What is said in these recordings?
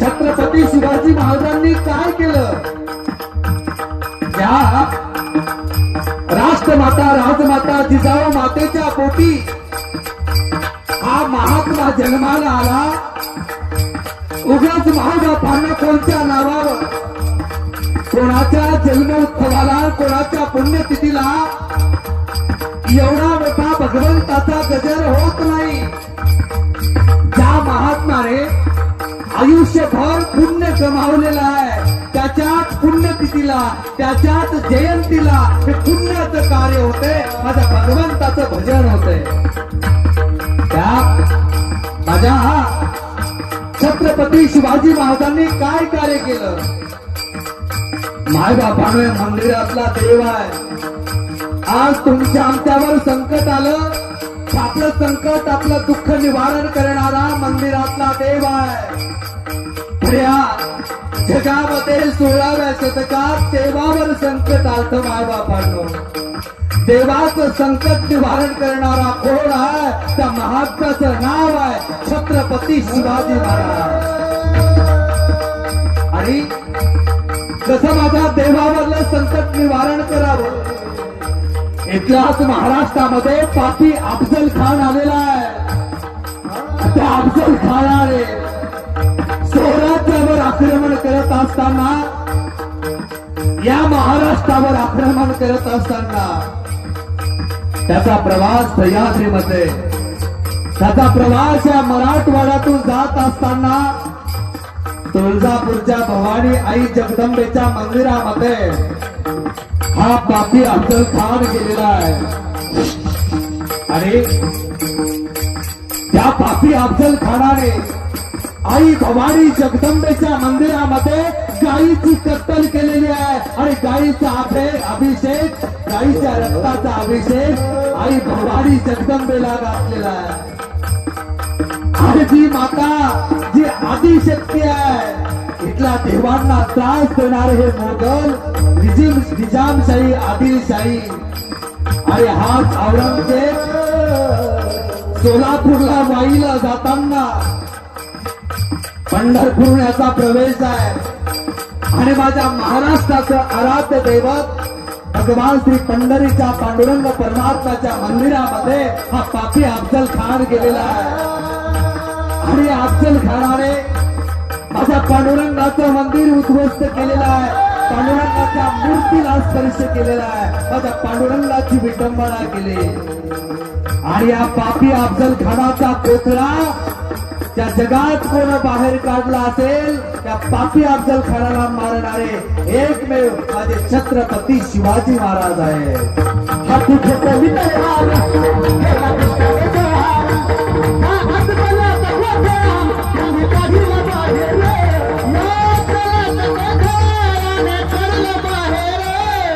छत्रपती शिवाजी महाराजांनी काय केलं? त्या राष्ट्रमाता राजमाता जिजाऊ मातेच्या पोटी हा महात्मा जन्माला आला. उगाच महाबापांना कोणत्या नावावर? कोणाच्या जन्मोत्सवाला कोणाच्या पुण्यतिथीला? एवढा मोठा भगवंताचा गजर होत नाही. आयुष्यभर पुण्य कमावलेलं आहे. त्याच्याच पुण्यतिथीला त्याच्याच जयंतीला हे पुण्याचं कार्य होते. माझ्या भगवंताचं भजन होते. त्या माझ्या छत्रपती शिवाजी महाराजांनी काय कार्य केलं? मायबापाने मंदिरातला देव आहे. आज तुमच्या आमच्यावर संकट आलं. आपलं संकट आपलं दुःख निवारण करणारा मंदिरातला देव आहे. या जगामध्ये सोळाव्या शतकात देवावर संकट आलं मायबापांनो. देवाचं संकट निवारण करणारा कोण आहे? त्या महात्म्याचं नाव आहे छत्रपती शिवाजी महाराज. आणि कसं माझ्या देवावरलं संकट निवारण करावं इतिहास महाराष्ट्रामध्ये पापी अफजल खान आलेला आहे. त्या अफजल खानाने महाराष्ट्रावर आक्रमण करत असताना या महाराष्ट्रावर आक्रमण करत असताना त्याचा प्रवास सह्याद्रीमध्ये त्याचा प्रवास या मराठवाड्यातून जात असताना तुळजापूरच्या भवानी आई जगदंबेच्या मंदिरामध्ये हा पापी अफजल खान गेलेला आहे. आणि त्या पापी अफजल खानाने आई भवानी जगदंबेच्या मंदिरामध्ये गायीची कत्तल केलेली आहे. आणि गायीचा अभे- अभिषेक गायीच्या रक्ताचा अभिषेक आई भवानी जगदंबेला घातलेला आहे. आणि जी माता जी आदिशक्ती आहे इथल्या देवांना त्रास देणारे हे मोगल निजिम निजामशाही आदिलशाही. आणि हाच औरंगजेब सोलापूरला वाईला जाताना पंढरपूर याचा प्रवेश आहे. आणि माझ्या महाराष्ट्राचं आराध्य दैवत भगवान श्री पंढरीच्या पांडुरंग परमात्माच्या मंदिरामध्ये हा पापी अफजल खान गेलेला आहे. आणि अफजल खानाने माझ्या पांडुरंगाचं मंदिर उद्ध्वस्त केलेलं आहे. पांडुरंगाच्या मूर्तीला स्पर्श केलेला आहे. माझ्या पांडुरंगाची विटंबना केली. आणि या पापी अफजल खानाचा कोथळा त्या जगात कोण बाहेर काढला असेल त्या पापी अफजल खानाला मारणारे एकमेव माझे छत्रपती शिवाजी महाराज आहे हा कुठे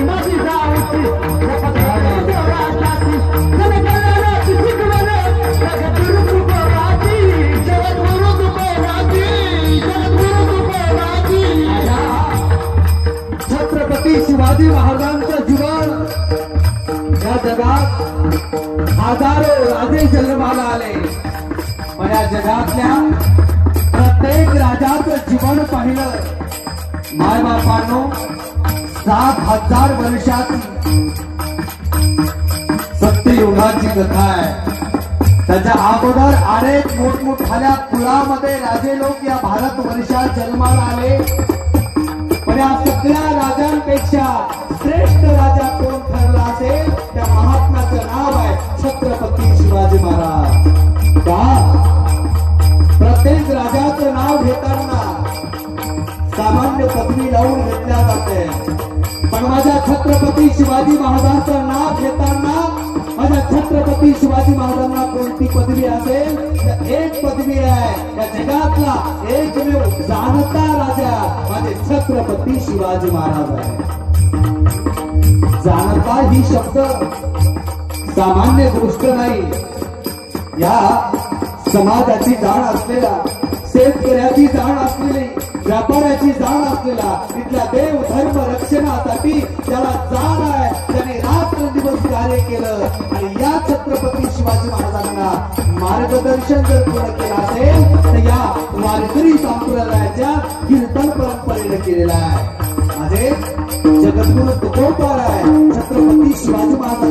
शिवाजी महाराजांचा की बाबा बाबा छत्रपती शिवाजी महाराजांचं जीवन या जगात हजारो राजे जन्माला आले. पण या जगातल्या एक राजाचं जीवन पाहिलं. मायबापांनो सात हजार वर्षात सत्ययुगाची कथा आहे. त्याच्या अगोदर अनेक मोठमोठ्या कुळामध्ये राजे लोक या भारत वर्षात जन्माला आले. पण या सगळ्या राजांपेक्षा श्रेष्ठ राजा कोण ठरला असेल? त्या महात्म्याचं नाव आहे छत्रपती शिवाजी महाराज. करताना सामान्य पदवी लावून घेतल्या जाते. पण माझ्या छत्रपती शिवाजी महाराजांचं नाव घेताना माझ्या छत्रपती शिवाजी महाराजांना कोणती पदवी असेल? तर एक पदवी आहे. या जगातला एकमेव जाणता राजा माझे छत्रपती शिवाजी महाराज आहे जाणता ही शब्द सामान्य गोष्ट नाही. या समाजाची जाण असलेला शेतकऱ्याची जाण असलेली व्यापाऱ्याची जाण असलेला इथल्या देव धर्म रक्षणासाठी त्याला जाण आहे. त्याने रात्र दिवस कार्य केलं. आणि या छत्रपती शिवाजी महाराजांना मार्गदर्शन जर पूर्ण केलं असेल तर या वारकरी संप्रदायाच्या कीर्तन परंपरेने केलेला आहे. माझे जगद्गुरु तुकोबार आहे. छत्रपती शिवाजी महाराज